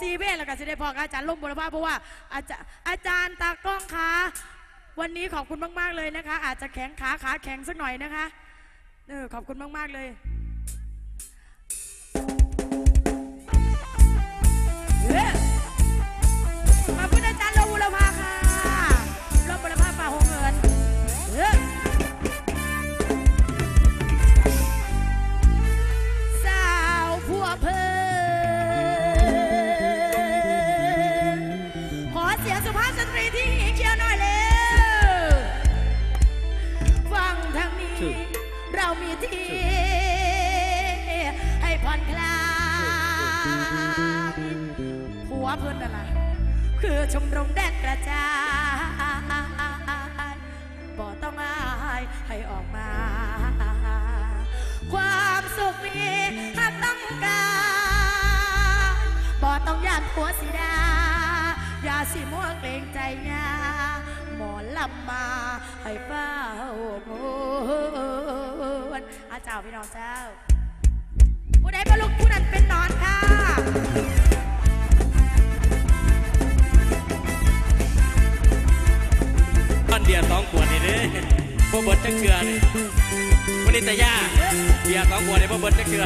ซีเว่นแล้วก็สิได้พอกับอาจารย์ล่มบุรพาเพราะว่าอาจารย์อาจารย์ตากล้องคะวันนี้ขอบคุณมาก ๆ เลยนะคะ อาจจะแข็งขาขาแข็งสักหน่อยนะคะเออขอบคุณมาก ๆ เลย เรามีที่ให้ผ่อนคลายผัวเพิ่นน่ะล่ะคือชมรมแดนกระจายบ่ต้องอายให้ออกมา ความสุขมีหากต้องการบ่ต้องยานผัวสิดา อย่าสิมัวเกรงใจยา หมอลำมาให้เฝ้าโมนอาเจ้าพี่น้องเจ้า ผู้ใดบรรลุผู้นั้นเป็นนอนค่ะท่อนเบียร์สองขวดนี่เด้พวกเบิร์ดจักเชือนี่วันนี้แต่ย่าเบียร์สองขวดนี่พวกเบิร์ดจักเชือ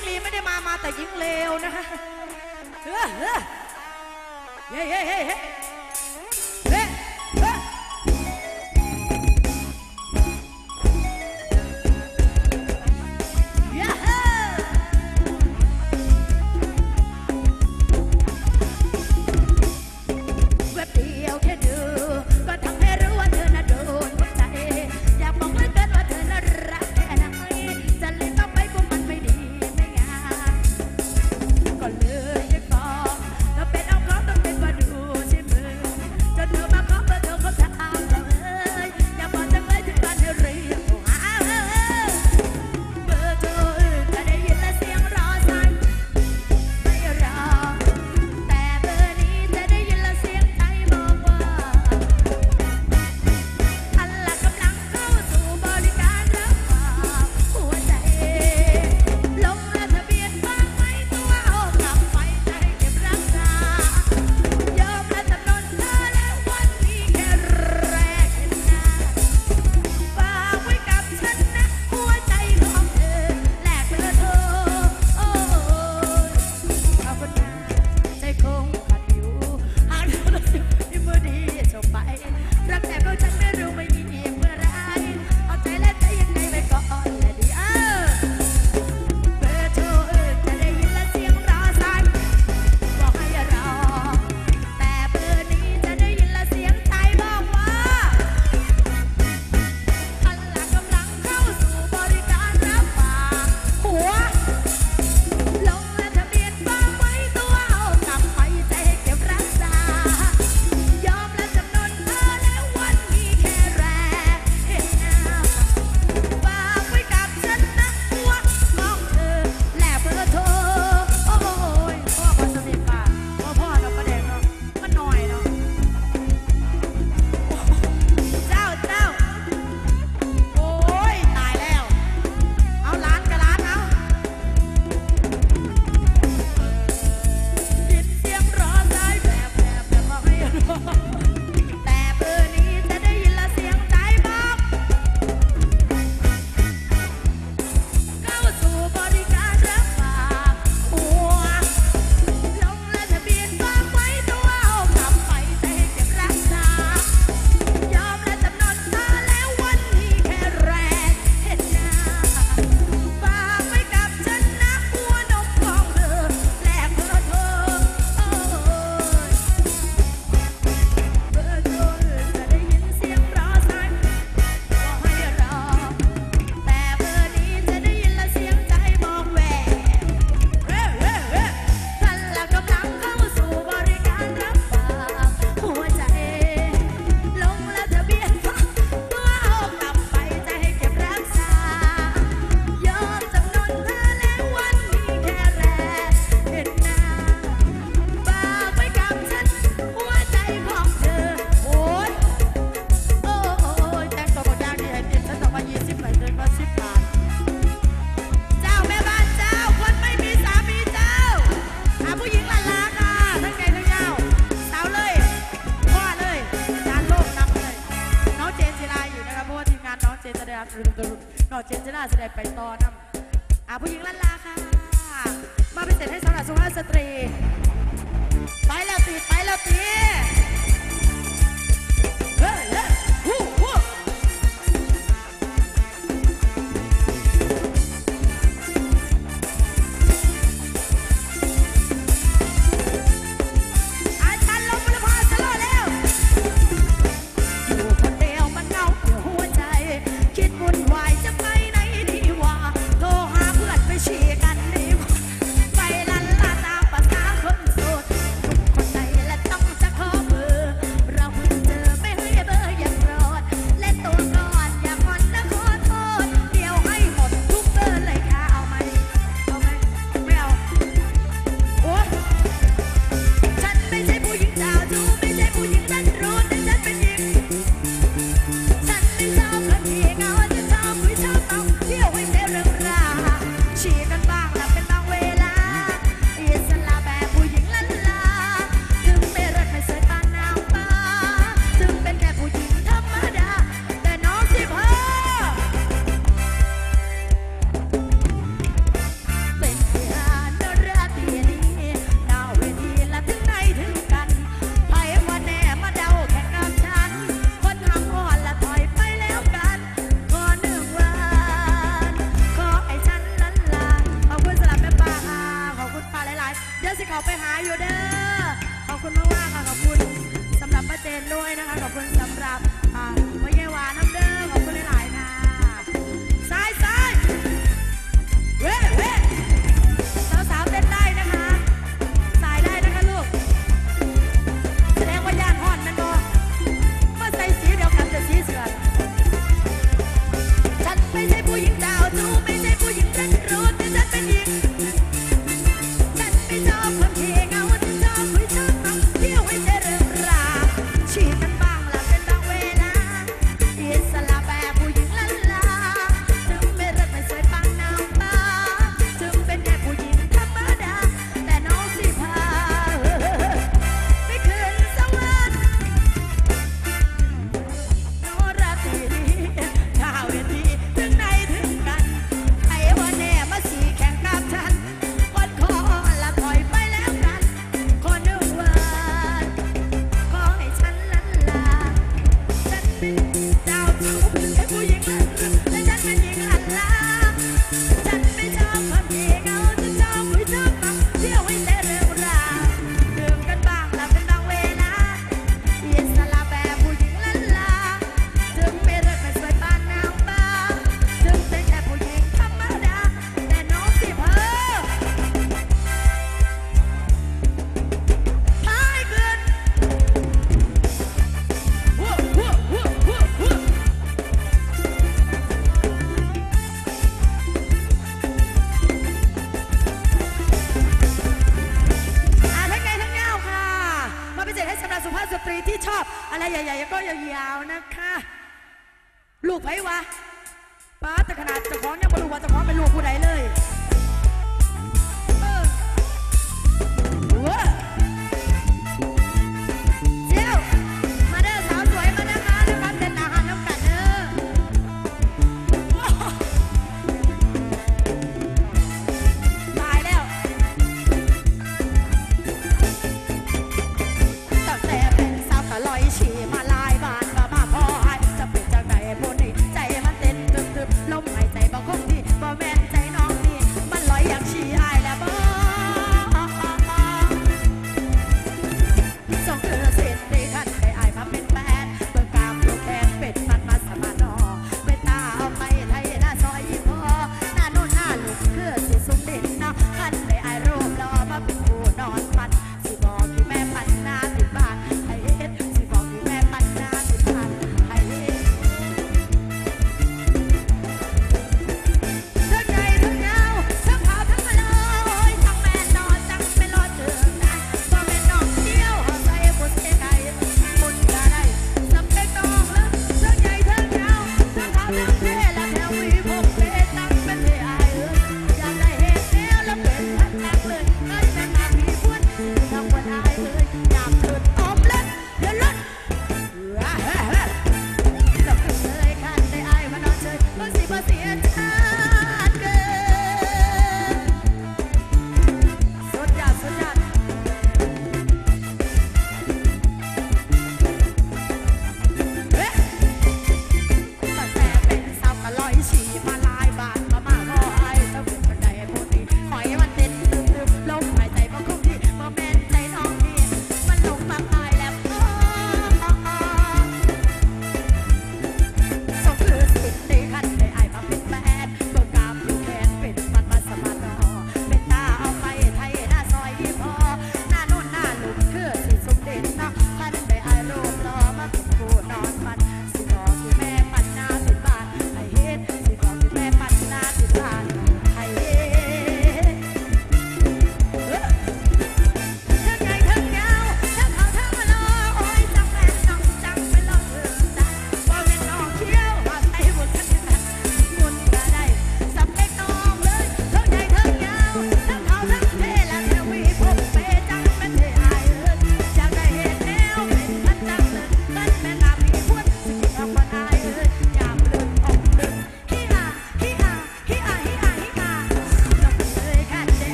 งลีไม่ได้มามาแต่หญิงเลวนะคะเฮ้อเฮ้อเฮ้เตรี ไปแล้วตีไปแล้วตี ใหญ่ๆก็ยาวๆนะคะ ลูกไผวะป้าแต่ขนาดเจ้าของยังบรรลุว่าเจ้ของเป็นลูกผู้ใดเลย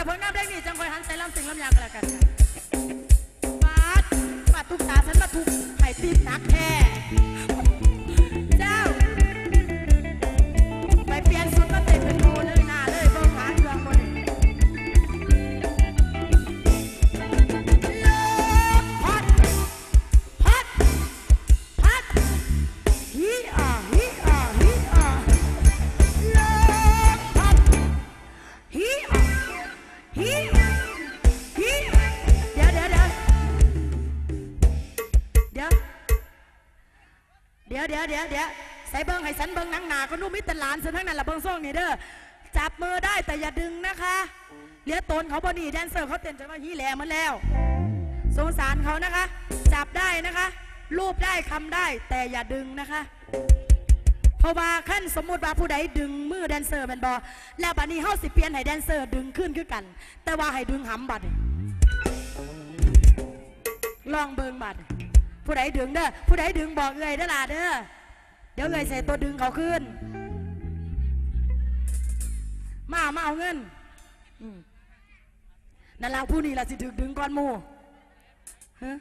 แต่พอน้ำได้นี่จังคอยหันใส่ลำสิงลำยางกันแล้วกันค่ปาดปัดทุกตาฉันมาทุกไข่ตีนนักแท้ เดี๋ยวเดี๋ยวเดี๋ยวเดี๋ยวใส่เบิ้งให้สันเบิ้งหนังหนาก็นุ่มมิตรหลานสันทั้งนั้นละเบิ้งซ่องนี่เด้อจับมือได้แต่อย่าดึงนะคะเลี้ยตนเขาบอดีแดนเซอร์เขาเต้นจนว่าฮีแหลหมันแล้ว สงสารเขานะคะ จับได้นะคะ รูปได้คำได้แต่อย่าดึงนะคะเพราะว่าขั้นสมมุติว่าผู้ใดดึงมือแดนเซอร์แมันบอแล้วบัดนี้เฮาสิเปลี่ยนให้แดนเซอร์ดึงขึ้นคือกัน แต่ว่าให้ดึงหำบัดลองเบิงบัด ผู้ใดดึงเด้อผู้ใดดึงบอกเอ่ยเด้อล่ะเด้อเดี๋ยวเอ่ยใส่ตัวดึงเขาขึ้น มามาเอาเงินนั่นล่ะผู้นี้ล่ะสิถึกดึงก่อนมู่ฮะ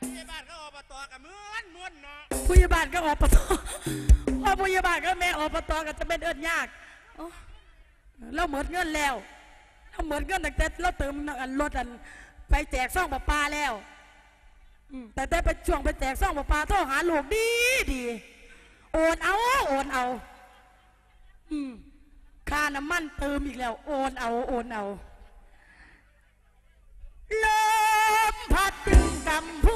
ที่บ้านเขาอบตกับมือนม้วนเนาะผู้ใหญ่บ้านก็อบตพอผู้ใหญ่บ้านก็แม่อบตก็จะเป็นเอิญยากโอ้เราเหมือนเงินแล้วเราเหมือนเงินตั้งแต่เราเติมอันรถอันไปแจกซ่องปลาปลาแล้ว แต่แต่ไปช่วงไปแจกซ่องปลาปลาโทรหาลูกดีดีโอนเอาโอนเอา อืมค่าน้ำมันเติมอีกแล้ว โอนเอาโอนเอาลมพัดดึงกำพู